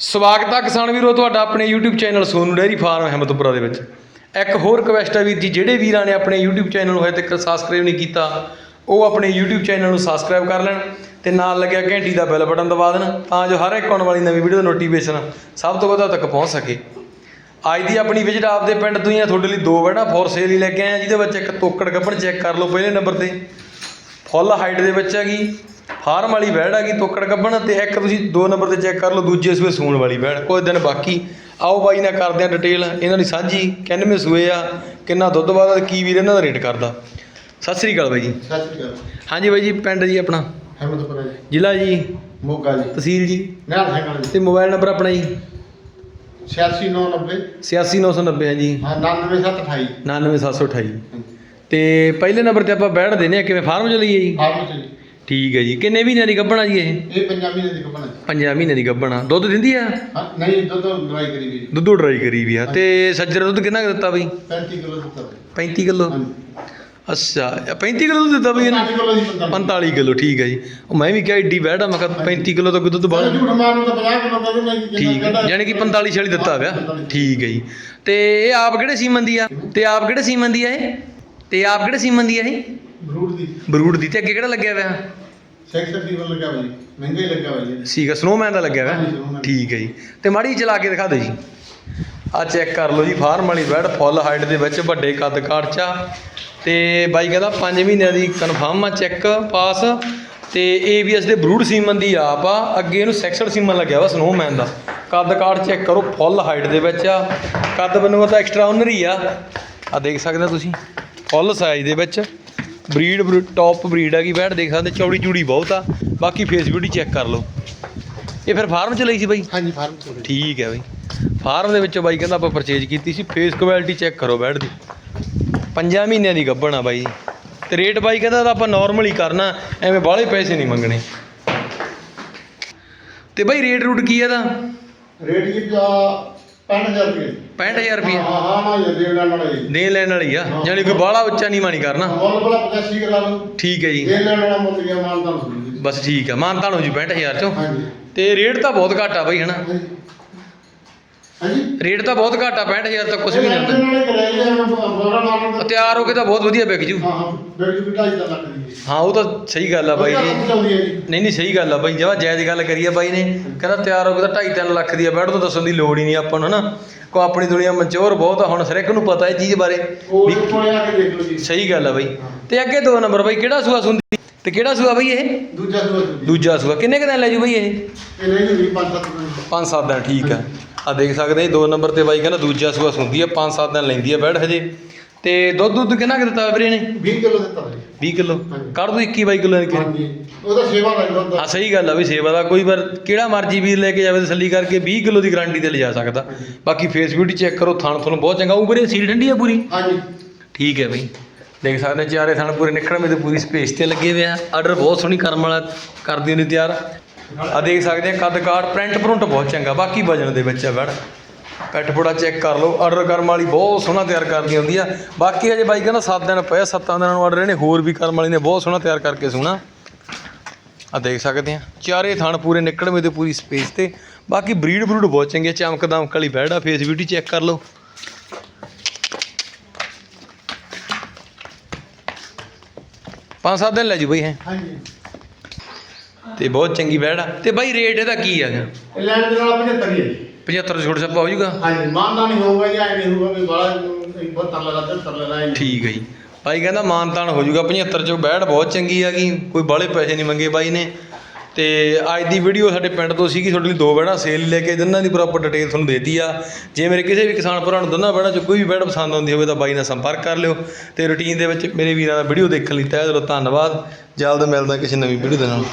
ਸਵਾਗਤ ਹੈ ਕਿਸਾਨ ਵੀਰੋ, ਤੁਹਾਡਾ ਆਪਣੇ YouTube channel Sonu dairy farm Ahmadpura ਦੇ ਵਿੱਚ। ਇੱਕ ਹੋਰ ਰਿਕਵੈਸਟ ਹੈ ਵੀਰ ਜੀ, ਜਿਹੜੇ ਵੀਰਾਂ ਨੇ ਆਪਣੇ YouTube ਚੈਨਲ ਨੂੰ ਹਜੇ ਤੱਕ ਸਬਸਕ੍ਰਾਈਬ ਨਹੀਂ ਕੀਤਾ, ਉਹ ਆਪਣੇ YouTube ਚੈਨਲ ਨੂੰ ਸਬਸਕ੍ਰਾਈਬ ਕਰ ਲੈਣ ਤੇ ਨਾਲ ਲੱਗਿਆ ਘੰਟੀ ਦਾ ਬੈਲ ਬਟਨ ਦਬਾ ਦੇਣ, ਤਾਂ ਜੋ ਹਰ ਇੱਕ ਆਉਣ ਵਾਲੀ ਨਵੀਂ ਵੀਡੀਓ ਦਾ ਨੋਟੀਫਿਕੇਸ਼ਨ ਸਭ ਤੋਂ ਵੱਧ ਤੱਕ ਪਹੁੰਚ ਸਕੇ। ਅੱਜ ਦੀ ਆਪਣੀ ਵਿਜ਼ਿਟ ਆਪਦੇ ਪਿੰਡ ਤੋਂ ਹੀ ਆ, ਤੁਹਾਡੇ ਲਈ ਦੋ ਬੈਣਾ ਫੋਰ ਸੇਲ ਹੀ ਲੈ ਕੇ ਆਏ ਆ, ਜਿਹਦੇ ਵਿੱਚ ਇੱਕ ਤੋਕੜ ਗੱਭਣ ਚੈੱਕ ਕਰ ਲਓ ਪਹਿਲੇ ਨੰਬਰ ਤੇ। ਫੁੱਲ ਹਾਈਟ ਦੇ ਵਿੱਚ ਹੈਗੀ। ਫਾਰਮ ਵਾਲੀ ਬੈੜ ਹੈਗੀ ਤੋਕੜ ਗੱਭਣ ਤੇ ਇੱਕ ਤੁਸੀਂ ਦੋ ਨੰਬਰ ਤੇ ਚੈੱਕ ਕਰ ਲਓ ਦੂਜੇ ਸੂਏ ਸੂਣ ਵਾਲੀ ਬੈੜ ਕੁਝ ਦਿਨ ਬਾਕੀ। ਆਓ ਬਾਈ ਨਾਲ ਕਰਦੇ ਆ ਡਿਟੇਲ ਇਹਨਾਂ ਦੀ ਸਾਂਝੀ ਕਿੰਨਵੇਂ ਸੂਏ ਆ ਕਿੰਨਾ ਦੁੱਧ ਤੇ ਕੀ ਵੀਰ ਇਹਨਾਂ ਦਾ ਰੇਟ ਕਰਦਾ। ਸਤਿ ਸ੍ਰੀ ਅਕਾਲ ਬਾਈ ਜੀ। ਸਤਿ ਸ਼੍ਰੀ ਅਕਾਲ। ਹਾਂਜੀ ਬਾਈ ਜੀ ਪਿੰਡ ਜੀ ਆਪਣਾ? ਹਮਦਪੁਰਾ ਜੀ। ਜ਼ਿਲ੍ਹਾ ਜੀ? ਮੋਗਾ ਜੀ। ਤਹਿਸੀਲ ਜੀ? ਨਿਹਾਲ ਸਿੰਘ ਵਾਲਾ ਤੇ ਮੋਬਾਈਲ ਨੰਬਰ ਆਪਣਾ ਜੀ? ਜੀ 86990 86990 ਹੈ ਜੀ ਹਾਂ 99728 99728 ਤੇ ਪਹਿਲੇ ਨੰਬਰ ਤੇ ਆਪਾਂ ਬੈੜ ਦੇਨੇ ਆ ਕਿਵੇਂ? ਫਾਰਮ ਚ ਲਈਏ ਜੀ? ਫਾਰਮ ਚ ਜੀ। ਠੀਕ ਹੈ ਜੀ। ਕਿੰਨੇ ਮਹੀਨਿਆਂ ਦੀ ਗੱਭਣਾ ਜੀ ਇਹ? ਇਹ ਪੰਜਾਬੀ ਦੀ ਕਪਣਾ ਪੰਜਾਂ ਮਹੀਨੇ ਦੀ ਗੱਭਣਾ। ਦੁੱਧ ਦਿੰਦੀ ਆ? ਹਾਂ ਨਹੀਂ ਦੁੱਧ ਡਰਾਈ ਕਰੀ ਵੀ। ਜੀ ਦੁੱਧੋ ਡਰਾਈ ਕਰੀ ਵੀ ਆ। ਤੇ ਸੱਜਰ ਦੁੱਧ ਕਿੰਨਾ ਕੁ ਦਿੱਤਾ ਬਈ? 35 ਕਿਲੋ ਦਿੱਤਾ ਬਈ। 35 ਕਿਲੋ? ਹਾਂਜੀ। ਅੱਛਾ ਇਹ 35 ਕਿਲੋ ਦੁੱਧ ਦਿੱਤਾ ਬਈ ਇਹਨੇ? 45 ਕਿਲੋ ਦੀ 45 ਕਿਲੋ ਠੀਕ ਹੈ ਜੀ। ਉਹ ਮੈਂ ਵੀ ਕਿਹਾ ਏਡੀ ਬੈੜਾ ਮੈਂ ਕਿਹਾ 35 ਕਿਲੋ ਤਾਂ ਦੁੱਧ ਬਾਹਰ ਬਾਹਰ ਝੂਠ ਮਾਰਨ ਨੂੰ ਤਾਂ 50 ਕਿਲੋ ਦਾ ਮੈਂ ਠੀਕ ਹੈ। ਯਾਨੀ ਕਿ 45 46 ਦਿੱਤਾ ਪਿਆ ਠੀਕ ਹੈ ਜੀ। ਤੇ ਇਹ ਆਪ ਕਿਹੜੇ ਸੀਮਨ ਦੀ ਆ? ਤੇ ਆਪ ਕਿਹੜੇ ਸੀਮਨ ਦੀ ਆ ਇਹ? ਤੇ ਆਪ ਕਿਹੜੇ ਸੀਮਨ ਦੀ ਆ ਇਹ? ਬਰੂਡ ਦੀ। ਬਰੂਡ ਦੀ। ਤੇ ਅੱਗੇ ਕਿਹੜਾ ਲੱਗਿਆ ਹੋਇਆ ਸੈਕਟਰ ਫੀਵਰ ਲੱਗਾ ਬਈ ਮਹਿੰਗਾ ਹੀ ਲੱਗਾ ਬਈ ਜੀ। ਸੀਗਾ ਸਨੋਮੈਨ ਦਾ ਲੱਗਿਆ ਹੋਇਆ। ਠੀਕ ਹੈ ਜੀ। ਤੇ ਮਾੜੀ ਚਲਾ ਕੇ ਦਿਖਾ ਦਿਓ ਜੀ। ਆ ਚੈੱਕ ਕਰ ਲਓ ਜੀ ਫਾਰਮ ਵਾਲੀ ਬੈਡ ਫੁੱਲ ਹਾਈਟ ਦੇ ਵਿੱਚ ਵੱਡੇ ਕੱਦ ਕਾਠ ਚ ਆ। ਤੇ ਬਾਈ ਕਹਿੰਦਾ 5 ਮਹੀਨਿਆਂ ਦੀ ਕਨਫਰਮ ਆ ਚੈੱਕ ਪਾਸ ਤੇ ABS ਦੇ ਬਰੂਡ ਸੀਮਨ ਦੀ ਆਪ ਆ। ਅੱਗੇ ਇਹਨੂੰ ਸੈਕਸਡ ਸੀਮਨ ਲੱਗਿਆ ਵਾ ਸਨੋਮੈਨ ਦਾ। ਕੱਦ ਕਾਠ ਚੈੱਕ ਕਰੋ ਫੁੱਲ ਹਾਈਟ ਦੇ ਵਿੱਚ ਆ। ਕੱਦ ਬਣੂਗਾ ਤਾਂ ਐਕਸਟਰਾ ਹੀ ਆ। ਆ ਦੇਖ ਸਕਦੇ ਹੋ ਤੁਸੀਂ ਫੁੱਲ ਸਾਈਜ਼ ਦੇ ਵਿੱਚ। ਬਰੀਡ ਟੌਪ ਬਰੀਡ ਹੈਗੀ ਬੈਡ ਦੇਖ ਸਕਦੇ ਚੌੜੀ ਚੂੜੀ ਬਹੁਤ ਆ। ਬਾਕੀ ਫੇਸ ਬਿਊਟੀ ਚੈੱਕ ਕਰ ਲਓ। ਇਹ ਫਿਰ ਫਾਰਮ ਚ ਲਈ ਸੀ ਬਾਈ? ਹਾਂਜੀ ਫਾਰਮ ਚ ਠੀਕ ਹੈ ਬਾਈ। ਫਾਰਮ ਦੇ ਵਿੱਚੋਂ ਬਾਈ ਕਹਿੰਦਾ ਆਪਾਂ ਪਰਚੇਜ ਕੀਤੀ ਸੀ ਫੇਸ ਕੁਆਲਿਟੀ ਚੈੱਕ ਕਰੋ ਬੈਡ ਦੀ। ਪੰਜਾਂ ਮਹੀਨਿਆਂ ਦੀ ਗੱਭਣ ਆ ਬਾਈ। ਤੇ ਰੇਟ ਬਾਈ ਕਹਿੰਦਾ ਤਾਂ ਆਪਾਂ ਨਾਰਮਲ ਹੀ ਕਰਨਾ ਐਵੇਂ ਬਾਹਲੇ ਪੈਸੇ ਨਹੀਂ ਮੰਗਣੇ। ਤੇ ਬਾਈ ਰੇਟ ਰੂਟ ਕੀ ਇਹਦਾ? ਰੇਟ ਜੀ ਦਾ 65000 ਰੁਪਏ। 65000 ਰੁਪਏ ਹਾਂ ਹਾਂ ਇਹ ਦੇਣ ਲੈਣ ਵਾਲਾ ਜੀ ਦੇਣ ਲੈਣ ਵਾਲੀ ਆ। ਯਾਨੀ ਕੋਈ ਬਾਹਲਾ ਉੱਚਾ ਨਹੀਂ ਮਾਣੀ ਕਰਨਾ। ਮੁੱਲ ਬੜਾ 85 ਕਰਾ ਲਓ। ਠੀਕ ਹੈ ਜੀ। ਦੇਣ ਲੈਣ ਵਾਲਾ ਮੁੱਲ ਗਿਆ ਜੀ ਬਸ ਠੀਕ ਆ। ਮਾਨਤਾਨ ਹੋ ਜੀ 65000 ਚੋਂ। ਤੇ ਰੇਟ ਤਾਂ ਬਹੁਤ ਘੱਟ ਆ ਬਾਈ ਹਨਾ? ਹਾਂਜੀ? ਰੇਟ ਤਾਂ ਬਹੁਤ ਘੱਟ ਆ 65000 ਤਾਂ ਕੁਝ ਵੀ ਨਹੀਂ ਹੁੰਦਾ। ਨਾਲੇ ਕਰਾਈ ਮਾਰਨ ਤਿਆਰ ਹੋ ਕੇ ਤਾਂ ਬਹੁਤ ਵਧੀਆ ਵਿਕ ਜੂ। ਹਾਂ ਹਾਂ ਬੇੜੀ ਵੀ ਢਾਈ ਦਾ ਲੱਗ ਰਹੀ ਹੈ। ਹਾਂ ਉਹ ਤਾਂ ਸਹੀ ਗੱਲ ਆ ਬਾਈ ਜੀ। ਚੱਲਦੀ ਹੈ ਜੀ। ਨਹੀਂ ਨਹੀਂ ਸਹੀ ਗੱਲ ਆ ਬਾਈ ਜਵਾ ਜਾਇਜ਼ ਗੱਲ ਕਰੀਏ ਬਾਈ ਨੇ। ਕਹਿੰਦਾ ਤਿਆਰ ਹੋ ਕੇ ਤਾਂ 2.5 3 ਲੱਖ ਦੀ ਆ ਬੈਡ ਤੋਂ ਦੱਸਣ ਦੀ ਲੋੜ ਹੀ ਨਹੀਂ ਆਪਾਂ ਨੂੰ ਹਨਾ। ਕੋ ਆਪਣੀ ਦੁਨੀਆ ਮਨਚੋਰ ਬਹੁਤ ਆ ਹੁਣ ਹਰ ਇੱਕ ਨੂੰ ਪਤਾ ਇਹ ਚੀਜ਼ ਬਾਰੇ। ਉਹ ਵੀ ਕੋਲੇ ਆ ਕੇ ਦੇਖ ਲਓ ਜੀ। ਸਹੀ ਗੱਲ ਆ ਬਾਈ। ਤੇ ਅੱਗੇ ਦੋ ਨੰਬਰ ਬਾਈ ਕਿਹੜਾ ਸੂਆ ਸੁੰਦੀ ਤੇ ਕਿਹੜਾ ਸੂਆ ਬਾਈ ਇਹ? ਦੂਜਾ ਸੂਆ ਦੂਜਾ ਸੂਆ। ਕਿੰਨੇ ਕੁ ਦਿਨ ਲੈ ਜੂ ਬਾਈ ਇਹ? ਇਹ ਨਹੀਂ ਜੀ ਪੰਜ ਸੱਤ ਦਿਨ। ਪੰਜ ਸੱਤ ਦਿਨ ਠੀਕ ਆ। ਆ ਦੇਖ ਸਕਦੇ ਆ ਦੋ ਨੰਬਰ ਤੇ ਬਾਈ ਕਹਿੰਦਾ ਦੂਜਾ ਸੂਆ ਸੁੰਦੀ ਆ ਪੰਜ ਸੱਤ ਦਿਨ ਲੈਂਦੀ ਆ ਬੈਡ ਹਜੇ। ਤੇ ਦੁੱਧ ਦੁੱਧ ਕਿੰਨਾ ਕੁ ਦਿੱਤਾ ਵੀਰੇ ਨੇ 20 ਕਿਲੋ ਦਿੱਤਾ ਜੀ 20 ਕਿਲੋ। ਕੱਢ ਦੋ 21 ਬਾਈ ਕਿਲੋ ਨਿਕਲ ਹਾਂਜੀ। ਉਹਦਾ ਸੇਵਾ ਲੱਗਦਾ ਹਾਂ ਸਹੀ ਗੱਲ ਆ ਵੀ ਸੇਵਾ ਦਾ ਕੋਈ ਵਾਰ ਕਿਹੜਾ ਮਰਜ਼ੀ ਵੀਰ ਲੈ ਕੇ ਜਾਵੇ ਤਸੱਲੀ ਕਰਕੇ 20 ਕਿਲੋ ਦੀ ਗਾਰੰਟੀ ਤੇ ਲਿਜਾ ਸਕਦਾ। ਬਾਕੀ ਫੇਸ ਬਿਊਟੀ ਚੈੱਕ ਕਰੋ ਥਣ ਤੁਹਾਨੂੰ ਬਹੁਤ ਚੰਗਾ। ਉਹ ਵੀਰੇ ਸੀਲ ਠੰਡੀ ਆ ਪੂਰੀ? ਹਾਂਜੀ। ਠੀਕ ਹੈ ਬਈ। ਦੇਖ ਸਕਦੇ ਚਾਰੇ ਥਣ ਪੂਰੇ ਨਿਕਲਵੇਂ ਤੇ ਪੂਰੀ ਸਪੇਸ ਤੇ ਲੱਗੇ ਹੋਏ ਆ। ਆਰਡਰ ਬਹੁਤ ਸੋਹਣੀ ਕਰਮ ਵਾਲਾ ਕਰਦੀ ਹੁੰਦੀ ਤਿਆਰ। ਆ ਦੇਖ ਸਕਦੇ ਆ, ਕੱਦ ਕਾਠ ਪ੍ਰਿੰਟ ਪ੍ਰਿੰਟ ਬਹੁਤ ਚੰਗਾ, ਬਾਕੀ ਵਜਨ ਦੇ ਵਿੱਚ ਆ ਬੜ ਪੈਟ ਫੋੜਾ ਚੈੱਕ ਕਰ ਲਓ ਆਰਡਰ ਕਰਮ ਵਾਲੀ ਬਹੁਤ ਸੋਹਣਾ ਤਿਆਰ ਕਰਦੀ ਹੁੰਦੀ ਆ। ਬਾਕੀ ਅਜੇ ਬਾਈ ਕਹਿੰਦਾ 7 ਦਿਨ ਪਏ 7 ਦਿਨਾਂ ਨੂੰ ਆਰਡਰ ਇਹਨੇ ਹੋਰ ਵੀ ਕਰਮ ਵਾਲੀ ਨੇ ਬਹੁਤ ਸੋਹਣਾ ਤਿਆਰ ਕਰਕੇ ਸੋਹਣਾ। ਆ ਦੇਖ ਸਕਦੇ ਆ, ਚਾਰੇ ਥਣ ਪੂਰੇ ਨਿਕਲਵੇਂ ਤੇ ਪੂਰੀ ਸਪੇਸ ਤੇ। ਬਾਕੀ ਬਰੀਡ ਬਰੂਡ ਬਹੁਤ ਚੰਗੀ ਆ ਚਮਕ ਦਮਕ ਵਾਲੀ ਬੈੜ ਆ ਫੇਸ ਬਿਊਟੀ ਚੈੱਕ ਕਰ ਲਓ। ਪੰਜ ਸੱਤ ਦਿਨ ਲੈ ਜੂ ਬਈ ਹੈ ਹਾਂਜੀ। ਤੇ ਬਹੁਤ ਚੰਗੀ ਬੈੜ ਆ। ਤੇ ਬਾਈ ਰੇਟ ਇਹਦਾ ਕੀ ਆ? ਲੈਣ ਦੇ ਨਾਲ 75 ਹੀ ਹੈ ਜੀ। 75 ਛੋਟ ਛੱਪਾ ਹੋ ਜਾਊਗਾ? ਹਾਂਜੀ ਮਾਨਦਾਨ ਨਹੀਂ ਹੋਊਗਾ ਜੀ ਐ ਨਹੀਂ ਹੋਊਗਾ ਵੀ ਬੜਾ ਇੱਕ ਬਹੁਤ ਤਰਲਾ ਲੱਗਦਾ ਤਰਲਾ ਲਾਇਆ ਠੀਕ ਹੈ ਜੀ। ਬਾਈ ਕਹਿੰਦਾ ਮਾਨਤਾਨ ਹੋ ਜਾਊਗਾ 75 ਚੋਂ ਬੈੜ ਬਹੁਤ ਚੰਗੀ ਹੈਗੀ ਕੋਈ ਬਾਹਲੇ ਪੈਸੇ ਨਹੀਂ ਮੰਗੇ ਬਾਈ ਨੇ। ਤੇ ਅੱਜ ਦੀ ਵੀਡੀਓ ਸਾਡੇ ਪਿੰਡ ਤੋਂ ਸੀਗੀ ਤੁਹਾਡੇ ਲਈ ਦੋ ਬੈੜਾਂ ਸੇਲ ਲੈ ਕੇ ਦੋਨਾਂ ਦੀ ਪ੍ਰੋਪਰ ਡਿਟੇਲ ਤੁਹਾਨੂੰ ਦੇਤੀ ਆ। ਜੇ ਮੇਰੇ ਕਿਸੇ ਵੀ ਕਿਸਾਨ ਭਰਾ ਨੂੰ ਦੋਨਾਂ ਬੈੜਾਂ ਚੋਂ ਕੋਈ ਵੀ ਬੈੜ ਪਸੰਦ ਆਉਂਦੀ ਹੋਵੇ ਤਾਂ ਬਾਈ ਨਾਲ ਸੰਪਰਕ ਕਰ ਲਿਓ। ਤੇ ਰੁਟੀਨ ਦੇ ਵਿੱਚ ਮੇਰੇ ਵੀਰਾਂ ਦਾ ਵੀਡੀਓ ਦੇਖਣ ਲਈ ਤਹਿ ਦਿਲੋਂ ਧੰਨਵਾਦ। ਜਲਦ ਮਿਲਦਾ ਕਿਸੇ ਨਵੀਂ ਵੀਡੀਓ ਦੇ ਨਾਲ।